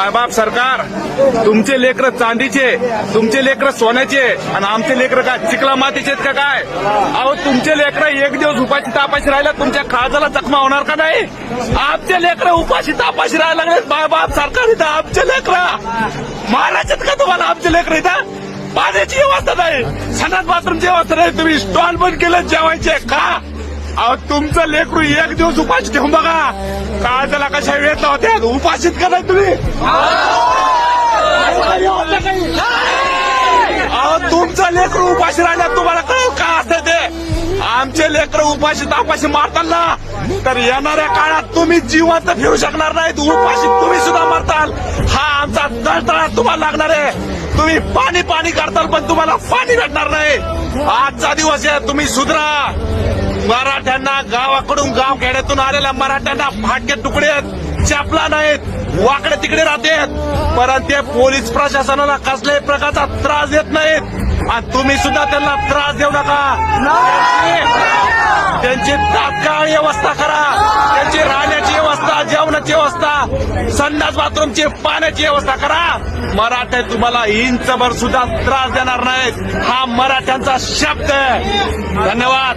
मायबाप सरकार तुमचे लेकर चांदीचे तुमचे लेकर सोन्याचे आणि आमचे लेकर काय चिकला मातीचे आहेत का काय? अहो तुमचे लेकर एक दिवस उपाशी तापाशी राहिला तुमच्या खाजाला जखमा होणार का नाही? आमचे लेकर उपाशी तापाशी राहायला लागले मायबाप सरकार इथं आमचे लेकर. मारायचेत का तुम्हाला आमचे लेकर इथं? पाण्याची व्यवस्था नाही. सणात बाथरूमची व्यवस्था नाही. तुम्ही स्टॉल बंद केलं जेवायचे का अहो तुमचं लेकरू एक दिवस उपाशी ठेवून बघा. काळजाला कशा वेळ होत्या उपाशीत का नाही तुम्ही? अहो तुमचं लेकरू उपाशी राहिल्यात तुम्हाला कळू का असतं ते? आमचे लेकर उपाशी तापाशी मारताना तर येणाऱ्या काळात तुम्ही जिवंत फिरू शकणार नाहीत. उपाशी तुम्ही सुद्धा मारताल. हा आमचा तळतळा तुम्हाला लागणार आहे. तुम्ही पाणी पाणी करताल पण तुम्हाला पाणी भेटणार नाही. आजचा दिवस आहे तुम्ही सुधरा. मराठ्यांना गावाकडून गाव खेड्यातून आलेल्या मराठ्यांना फाटके तुकडे आहेत चपला नाहीत वाकडे तिकडे राहतात परंतु ते पोलीस प्रशासनाला कसल्याही प्रकारचा त्रास देत नाहीत. आणि तुम्ही सुद्धा त्यांना त्रास देऊ नका. त्यांची- त्यांची तात्काळ व्यवस्था करा. त्यांची राहण्याची व्यवस्था जेवणाची व्यवस्था संडास बाथरूमची पाण्याची व्यवस्था करा. मराठे तुम्हाला इंचभर सुद्धा त्रास देणार नाहीत. हा मराठ्यांचा शब्द आहे. धन्यवाद.